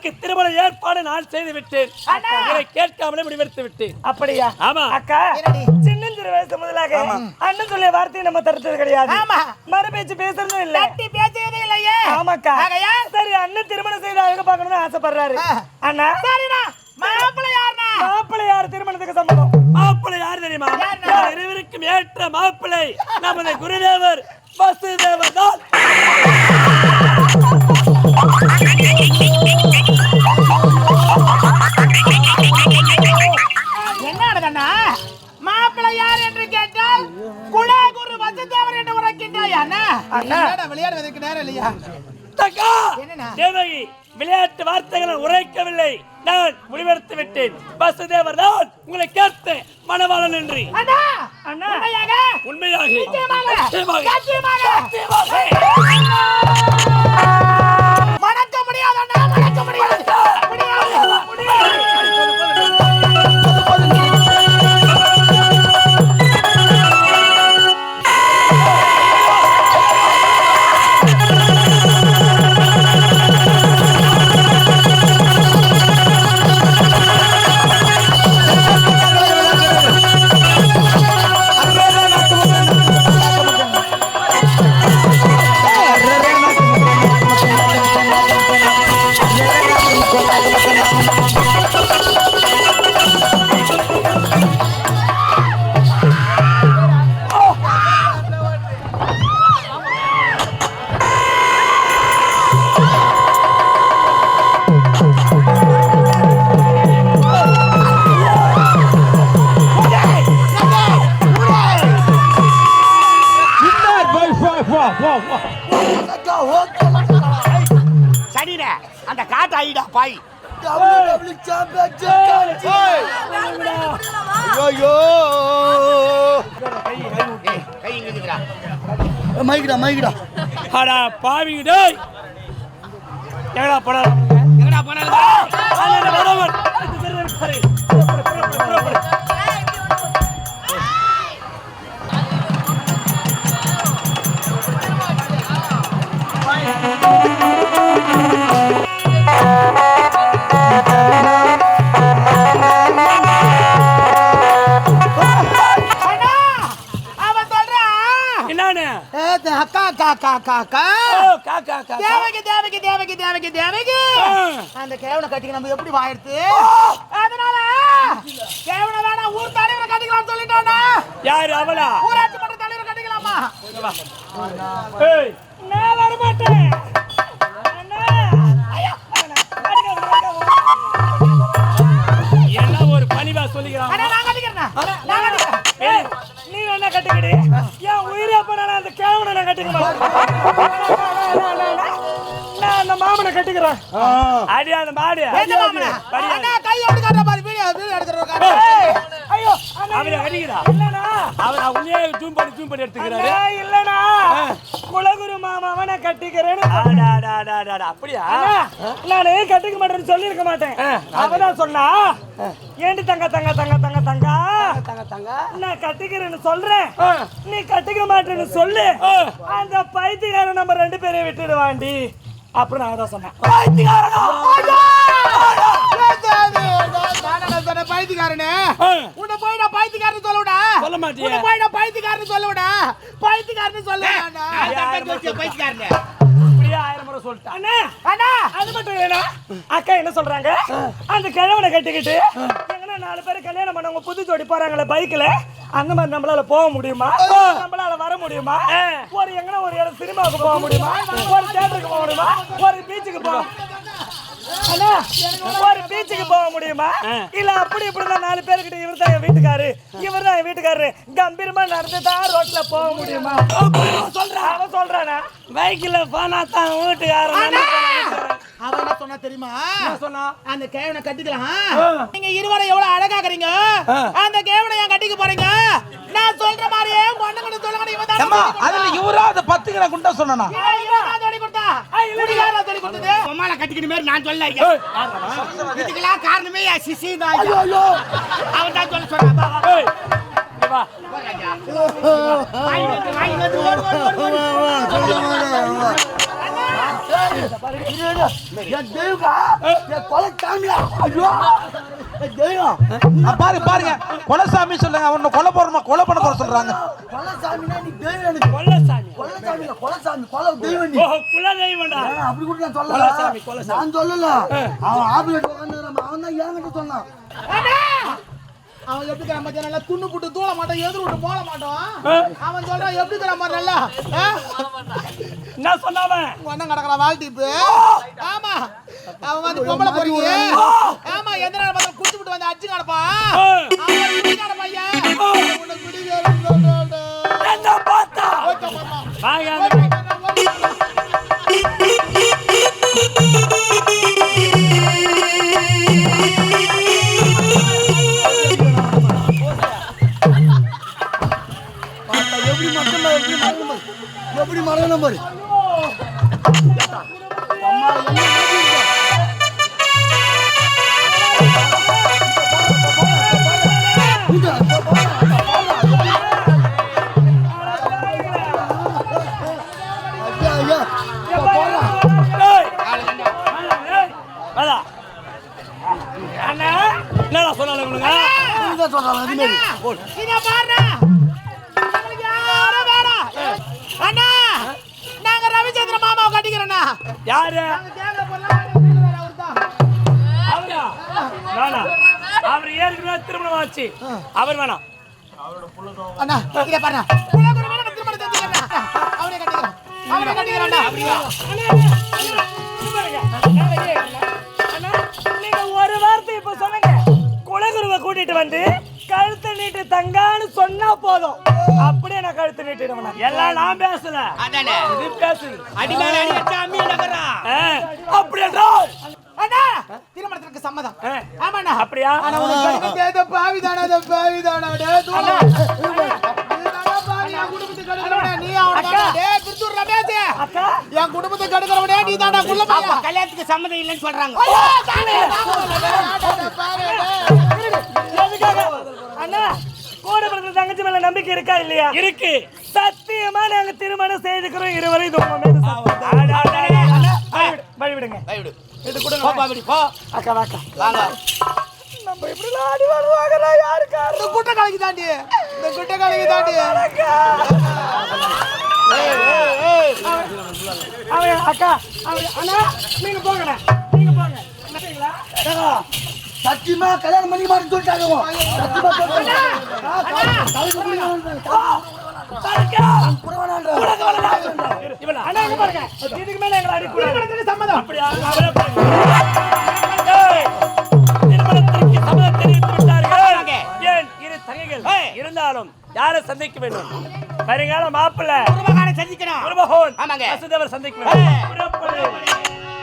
அதற்கு திருமண ஏற்பாடு நான் செய்து விட்டேன் அண்ணா! இதை கேட்காமலே முடிவெடுத்து விட்டேன். அப்படியா? ஆமா. அக்கா? சின்னஞ்சிறு வயசு முதலாக அண்ணன் சொல்லிய வார்த்தையை நம்ம தடுத்தது கிடையாது. ஆமா. மறு பேச்சு பேசுறதும் இல்ல. தட்டி பேசியதே இல்லையே. ஆமாக்கா. சரி அண்ணன் திருமணம் செய்து அழகு பார்க்கணும்னு ஆசைப்படுறாரு. அண்ணா. சரிண்ணா. மாப்பிள்ளை யாருண்ணா? மாப்பிள்ளை யார் திருமணத்துக்கு சம்மதம். மாப்பிள்ளை யார் தெரியுமா? இருவருக்கும் ஏற்ற மாப்பிள்ளை? நமது குருதேவர் வசுதேவர் தான். இல்லையா தக்கா? தேவகி விளையாட்டு வார்த்தைகளை உரைக்கவில்லை. நான் முடிவெடுத்து விட்டேன். வசுதேவர் தான் உங்களை கேட்டேன் மனவாளன் என்று. உண்மையாக. மணக்க முடியாது ஐடா பாய். மைக்கிடா மைக்கிடா அடா பாவிங்க டேய் எங்கடா படம் எங்கடா போனாலுங்க அக்கா அக்கா அக்கா அக்கா அக்கா ஓ காக்கா காக்கா தேவகி தேவகி தேவகி தேவகி தேவகி. அந்த கேவனை கட்டிக்கு நம்ம எப்படி வாயிடுத்து அதனால கேவனை வேணா ஊர் தலைவரை கட்டிக்கலாம் சொல்லிட்டானா யாரு அவளா? ஊராட்சி மன்ற தலைவரை கட்டிக்கலாமா? நான் வர மாட்டேன். அண்ணா ஐயா அடிக்காத, அடிக்காத. எல்லாம் ஒரு பணிவா சொல்லிக்கிறான் நீ வேணா கட்டிக்கிடு. என் உயிரே அப்ப நான் அந்த மாமனை கட்டிக்கிறேன் அடி அந்த மாடு கை காட்டுற மாதிரி வீடியோ ஏய், ஐயோ இல்லண்ணா அவன் உள்ளே ஜூம் பண்ணி ஜூம் பண்ணி எடுத்துக்கிறாரு இல்லண்ணா குலகுரு மாமாவை நான் கட்டிக்கிறேன்னு அப்படியா நானு கட்டிக்க மாட்டேன்னு சொல்லியிருக்க மாட்டேன். அவதான் சொன்னா ஏண்டி தங்க தங்க தங்க தங்க தங்க? தங்க நான் கட்டிக்கிறேன்னு சொல்றேன். நீ கட்டிக்க மாட்டேன்னு சொல்லு. அந்த பைத்தியக்காரன் நம்ம ரெண்டு பேரையும் விட்டுடுவாண்டி அப்புறம் நான் அதான் சொன்னேன். பைத்தியக்காரனே. உன்னை போய் நான் பைத்தியக்காரன் சொல்லுடா சொல்ல மாட்டியே. உன்னை போய் நான் பைத்தியக்காரன் சொல்லுடா பைத்தியக்காரன் சொல்லுடா பைத்தியக்காரனே. அண்ணா. அண்ணா அது மட்டும் இல்லைண்ணா. அக்கா என்ன சொல்றாங்க? அந்த கிழவனை கட்டிக்கிட்டு நாலு பேர் கல்யாணம் பண்ணவங்க புது ஜோடி போறாங்களே பைக்ல அந்த மாதிரி நம்மளால போக முடியுமா? நம்மளால வர முடியுமா? ஒரு எங்கன்னா ஒரு இடம் சினிமாவுக்கு போக முடியுமா? ஒரு தியேட்டருக்கு போக முடியுமா? ஒரு பீச்சுக்கு போக ஒரு பீச்சுக்கு போக முடியுமா? இல்ல அப்படி இப்படி நாலு பேர்கிட்ட இவர் தான் என் வீட்டுக்காரு. இவர் தான் என் வீட்டுக்காரரு கம்பீரமா நடந்து தான் ரோட்ல போக முடியுமா? சொல்றான் அவன் சொல்றானா? பைக்ல போனா தான் வீட்டுக்காரன் அவன் என்ன சொன்னா தெரியுமா? சொன்னா? அந்த கேவனை கட்டிக்கலாம் நீங்க இருவரும் எவ்வளவு அழகாக்குறீங்க? அந்த கேவனை ஏன் கட்டிக்க போறீங்க? நான் சொல்ற மாதிரியே சொல்லுங்க இவன் தான் அம்மா அதுல இவரா அந்த பத்துக்கு நான் குண்டா சொன்னா சொல்லி கொடுத்தா. நான் சொல்லி கொடுத்தது. உமால கட்டிக்கிற மாதிரி நான் சொல்ல இதுக்கெல்லாம் காரணமே என் சிசி தான் அவன் தான் சொல்ல. வாங்கி வந்து வாங்கி வந்து பாரு பாருங்க கொலசாமி சொல்லுங்க அவனை கொலை போறமா கொலை பண்ண போற சொல்றாங்க கொலை சாமினா நீ தெய்வம் எனக்கு கொல்லசாமி கொலை சாமி கொலை சாமி கொலை தெய்வம் நீ ஓ குல தெய்வம்டா அப்படி கூட நான் கொலைசாமி, சொல்லல கொலைசாமி. நான் சொல்லல அவன் ஆபீஸ்ல உட்காந்துறான் அவன் தான் என்கிட்ட சொன்னான் அவன் எப்படி மாதிரி நல்லா துண்ணு புட்டு தூள மாட்டான் எதிர் விட்டு போட மாட்டான். அவன் சொல்றான் எப்படி தர மாதிரி நல்லா? என்ன சொன்னாவன் உங்க அண்ணன் கிடக்குறான் வாழ்த்திப்பு ஆமா. அவன் வந்து பொம்பளை போறீங்க ஆமா எந்த நேரம் பார்த்தா குடிச்சு விட்டு வந்து அடிச்சு கிடப்பான். அவன் குடிக்கார பையன் உன்னை குடிக்கிறேன்னு சொல்றான்டா. என்ன பார்த்தா? ஏய், வாடா. அண்ணா, என்னடா சொன்னாலும் சொல்றாங்க, யாரு. அவரா? வேணாம் அவர் ஏற்கனவே திருமணம் ஆச்சு. அவர் வேணாம். அண்ணா இங்க பாருண்ணா. உள்ள கூட வேணா திருமணம் செஞ்சுக்கிறேன் அவரே கட்டிக்கிறேன் அவரே கட்டிக்கிறேன்டா அண்ணா, நீங்க ஒரு வார்த்தை இப்ப சொன்னீங்க குலகுருவை கூட்டிட்டு வந்து கழுத்தை நீட்டு தங்கான்னு சொன்னா போதும். அப்படியே நான் கழுத்தை நீட்டிடுவேன். எல்லாம் நான் பேசல. பேசுது அடிமேல அப்படி என்றால் அண்ணா திருமணத்திற்கு சம்மதம். ஆமாண்ணா. அப்படியா? ஆனா உனக்கு தேத பாவிதானா அத பாவிதானா டே பாவி என் குடும்பத்தை கெடுக்கிறவனே நீ அவனதானா டேய் பிரித்தூர் ரமேஷ். அக்கா. என் குடும்பத்தை கெடுக்கிறவனே நீ தானா குள்ள அப்ப பையா கல்யாணத்துக்கு சம்மதம் இல்லைன்னு சொல்றாங்க. எதுக்காக? அண்ணா கூட பிறந்த தங்கச்சி மேல நம்பிக்கை இருக்கா இல்லையா? இருக்கு. சத்தியமா நாங்க திருமணம் செய்துக்கிறோம் இருவரும் அண்ணா, வழி விடு, விடுங்க இது போ கொடுங்க பாபடி போ. அக்கா வாக்கா. வாங்க. நம்ம இப்படி ஆடி வருவாங்களா யாருக்கா? இந்த குட்ட கலைக்கு தாண்டி. இந்த குட்ட கலைக்கு தாண்டி. அவன் அக்கா அவன் அண்ணா நீங்க போங்கண்ணா. நீங்க போங்க. சத்தியமா கல்யாணம் பண்ணி மாட்டேன்னு சொல்லிட்டாங்க. சத்தியமா சொல்லிட்டாங்க. இதுக்கு மேல எங்களை அடிக்கூடாது சம்மதம்? அப்படியா? அவரே பாருங்க. ஏய், திருமணத்திற்கு சம்மதம் தெரிவித்து விட்டார்கள் ஏன் இரு தங்கைகள் இருந்தாலும் யாரை சந்திக்க வேண்டும்? வருங்கால மாப்பிள்ளை. சந்திக்கணும். சந்திக்க வேண்டும்.